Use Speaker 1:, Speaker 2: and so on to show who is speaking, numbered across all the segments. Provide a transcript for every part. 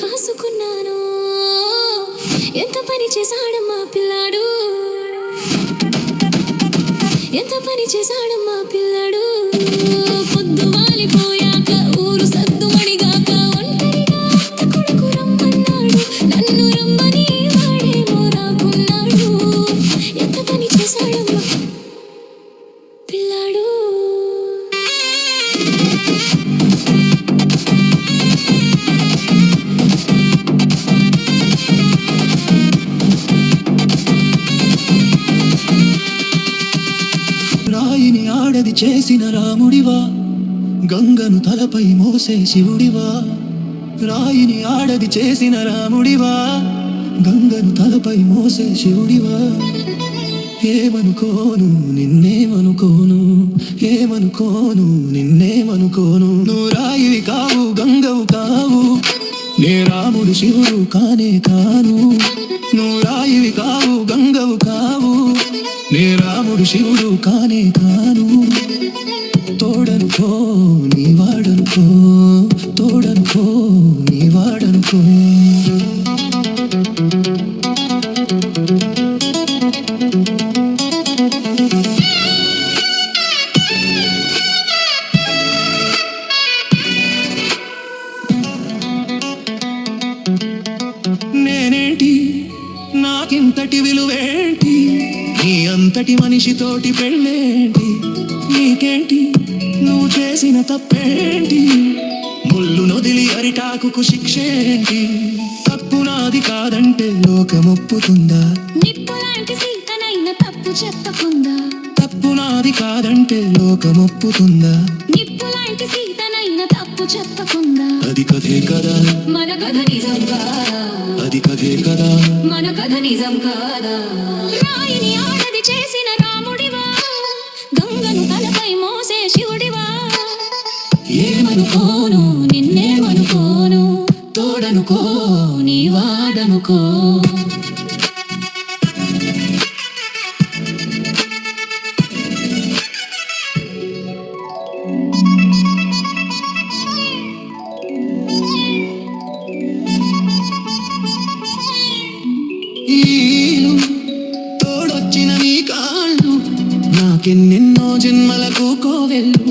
Speaker 1: కాసుకున్నాను ఎంత పని చేశాడమ్మా పిల్లాడు? ఎంత పని చేశాడమ్మా పిల్లాడు?
Speaker 2: చేసిన రాముడివా? గంగను తలపై మోసే శివుడివా? రాయిని ఆడది చేసిన రాముడివా? గంగను తలపై మోసే శివుడివా? ఏమనుకోను నిన్నేమనుకోను? ఏమనుకోను నిన్నేమనుకోను? నువ్వు రాయివి కావు గంగవు కావు. నే రాముడు శివుడు కానే కాను. నువ్వు రాయివి కావు గంగవు కావు. నే రాముడు శివుడు కానే కాను తోడనుకో నీ వాడనుకో. అంతటి మనిషితోటి పెళ్ళేంటి? నీకేంటి? నువ్వు చేసిన తప్పేంటి? ముళ్ళు నొదిలి అరిటాకుకు శిక్షేంటి? తప్పు నాది కాదంటే లోకమొప్పుతుందా?
Speaker 1: నిప్పు లాంటి సీతనైన తప్పు చెప్పకుందా
Speaker 2: తప్పు నాది కాదంటే లోకమొప్పుతుందా?
Speaker 1: నిప్పు లాంటి సీతనైన తప్పు చెప్పకుందా
Speaker 2: అది కథే కదా.
Speaker 1: మన కథ నిజం కాదా?
Speaker 2: అది కథే కదా.
Speaker 1: మన కథ నిజం కాదా? రాయిని చేసిన రాముడివా? గంగను తలపై మోసే శివుడివా? ఏమనుకోను నిన్నేమనుకోను
Speaker 2: తోడనుకో
Speaker 1: నీ వాడనుకో.
Speaker 2: జన్మలకు
Speaker 1: కోవెల్లు.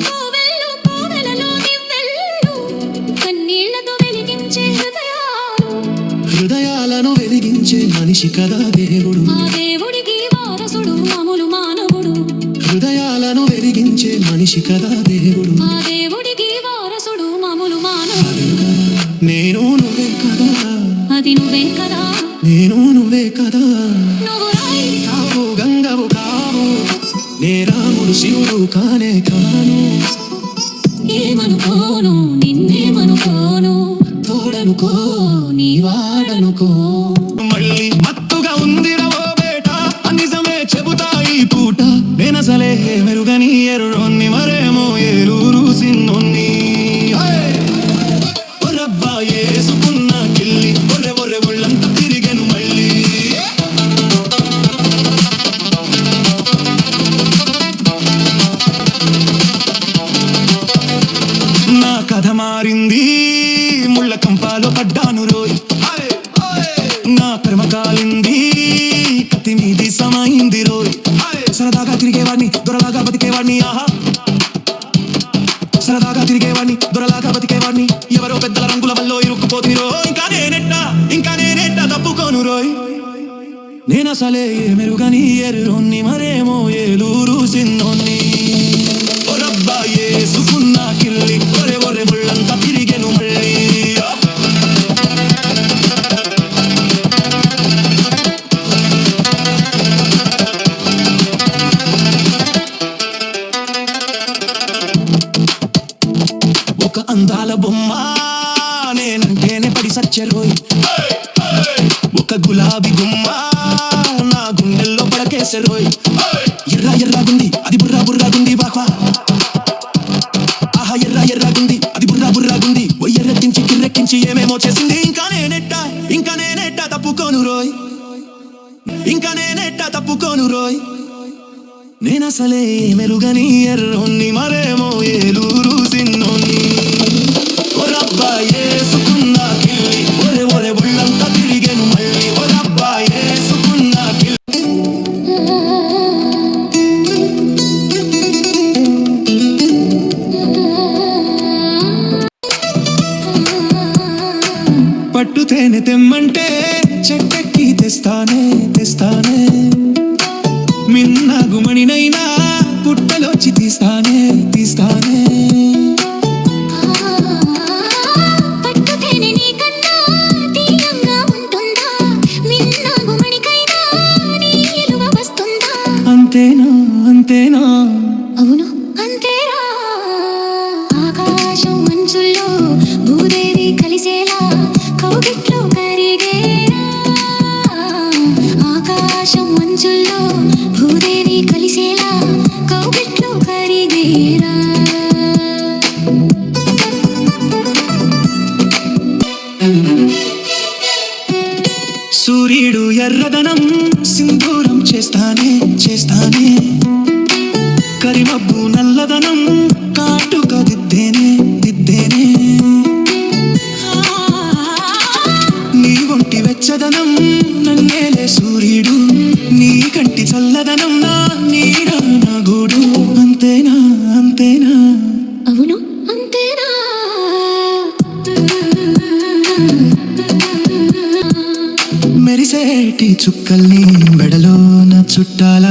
Speaker 1: కోవెలలో నివ్వెల్లు. కన్నీళ్ళతో వెలిగించే హృదయాలు.
Speaker 2: హృదయాలను వెలిగించే మనిషి కదా దేవుడు.
Speaker 1: ఆ దేవుడికి వారసుడు మామూలు మానవుడు.
Speaker 2: హృదయాలను వెలిగించే మనిషి కదా దేవుడు.
Speaker 1: ఆ దేవుడికి వారసుడు మామూలు మానవుడు.
Speaker 2: నేను నువ్వే కదా.
Speaker 1: అది నువ్వే కదా.
Speaker 2: నేను నువ్వే కదా.
Speaker 1: నువ్వు
Speaker 2: రాముడు శివుడు కానే కాను
Speaker 1: ఏమనుకోను నిన్నేమనుకోను
Speaker 2: కష్టాల్లో పడ్డాను రోయ్. నా కర్మ కాలింది కత్తి మీది సమైంది రోజ్ సరదాగా తిరిగేవాడిని దొరలాగా బతికేవాడిని ఆహా. సరదాగా తిరిగేవాడిని దొరలాగా బతికేవాడిని ఎవరో పెద్దల రంగుల వల్ల ఇరుక్కుపోతుంది రో ఇంకా నేనెట్ట ఇంకా నేనెట్ట తప్పుకోను రోయ్. నేనసలే మెరుగని ఎర్రోన్ని మరేమో ఏలూరు సిన్నోన్ని ఒరబ్బాయే సుకున్నా కిల్లి గులాబీ గుమ్మ. నా గుండెల్లో పడకేసరోయ్. ఎర్ర ఎర్రగుంది అది బుర్రా బుర్రాగుంది బాహ్వా ఆహా ఎర్ర ఎర్రగుంది అది బుర్రా బుర్రాగుంది ఒయ్యరెత్తించి కిర్రెక్కించి ఏమేమో చేసింది. ఇంకా నేనెట్టా ఇంకా నేనెట్టా తప్పుకోను రోయ్. ఇంకా నేనెట్టా తప్పుకోను రోయ్. నేనసలే మెరుగని ఎర్రోన్ని మరేమో ఏలూరు. మిన్న గుమణినైనా పుట్టలోచి తీస్తానే తీస్తానే. అంతేనా అంతేనా.
Speaker 1: అవును.
Speaker 2: మెరిసేటి చుక్కల్ని మెడలోన చుట్టాల.